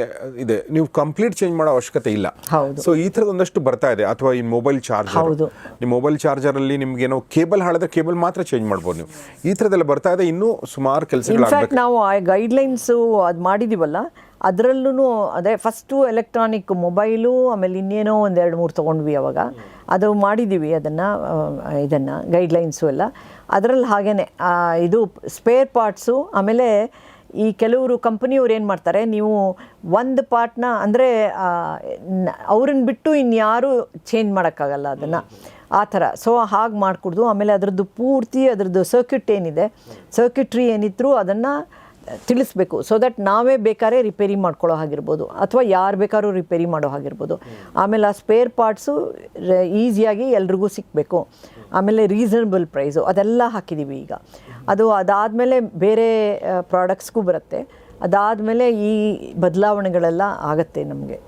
ಇದೆ. ನೀವು ಕಂಪ್ಲೀಟ್ ಚೇಂಜ್ ಮಾಡೋ ಅವಶ್ಯಕತೆ ಇಲ್ಲ. ಸೊ ಈ ಥರದ ಒಂದಷ್ಟು ಬರ್ತಾ ಇದೆ. ಅಥವಾ ಈ ಮೊಬೈಲ್ ಚಾರ್ಜರ್. ನಿಮ್ಮ ಮೊಬೈಲ್ ಚಾರ್ಜರಲ್ಲಿ ನಿಮ್ಗೆ ಏನೋ ಕೇಬಲ್ ಹಾಳಿದ್ರೆ ಕೇಬಲ್ ಮಾತ್ರ ಚೇಂಜ್ ಮಾಡ್ಬೋದು ನೀವು. ಈ ಥರದೆಲ್ಲ ಬರ್ತಾ ಇದೆ. ಇನ್ನೂ ಸುಮಾರು ಕೆಲಸಗಳಾಗಬೇಕು. ನಾವು ಆ ಗೈಡ್ಲೈನ್ಸು ಅದು ಮಾಡಿದೀವಲ್ಲ ಅದರಲ್ಲೂ ಅದೇ ಫಸ್ಟು ಎಲೆಕ್ಟ್ರಾನಿಕ್ ಮೊಬೈಲು ಆಮೇಲೆ ಇನ್ನೇನೋ ಒಂದು ಎರಡು ಮೂರು ತೊಗೊಂಡ್ವಿ ಅವಾಗ. ಅದು ಮಾಡಿದ್ದೀವಿ ಅದನ್ನು ಇದನ್ನು ಗೈಡ್ಲೈನ್ಸು ಎಲ್ಲ. ಅದರಲ್ಲಿ ಹಾಗೇ ಇದು ಸ್ಪೇರ್ ಪಾರ್ಟ್ಸು ಆಮೇಲೆ ಈ ಕೆಲವರು ಕಂಪನಿಯವ್ರು ಏನು ಮಾಡ್ತಾರೆ, ನೀವು ಒಂದು ಪಾರ್ಟ್ನ ಅಂದರೆ ಅವ್ರನ್ನ ಬಿಟ್ಟು ಇನ್ಯಾರೂ ಚೇಂಜ್ ಮಾಡೋಕ್ಕಾಗಲ್ಲ ಅದನ್ನು. ಆ ಥರ. ಸೊ, ಹಾಗೆ ಮಾಡಿಕೊಡ್ದು. ಆಮೇಲೆ ಅದರದ್ದು ಪೂರ್ತಿ ಅದರದ್ದು ಸರ್ಕ್ಯೂಟ್ ಏನಿದೆ, ಸರ್ಕ್ಯೂಟ್ರಿ ಏನಿದ್ರು ಅದನ್ನು ತಿಳಿಸ್ಬೇಕು. ಸೊ ದಟ್ ನಾವೇ ಬೇಕಾದ್ರೆ ರಿಪೇರಿ ಮಾಡ್ಕೊಳ್ಳೋ ಹಾಗಿರ್ಬೋದು. ಅಥವಾ ಯಾರು ಬೇಕಾದ್ರೂ ರಿಪೇರಿ ಮಾಡೋ ಹಾಗಿರ್ಬೋದು. ಆಮೇಲೆ ಆ ಸ್ಪೇರ್ ಪಾರ್ಟ್ಸು ಈಸಿಯಾಗಿ ಎಲ್ರಿಗೂ ಸಿಕ್ಕಬೇಕು ಆಮೇಲೆ ರೀಸನಬಲ್ ಪ್ರೈಸು ಅದೆಲ್ಲ ಹಾಕಿದ್ದೀವಿ ಈಗ. ಅದು ಅದಾದಮೇಲೆ ಬೇರೆ ಪ್ರಾಡಕ್ಟ್ಸ್ಗೂ ಬರುತ್ತೆ. ಅದಾದಮೇಲೆ ಈ ಬದಲಾವಣೆಗಳೆಲ್ಲ ಆಗುತ್ತೆ ನಮಗೆ.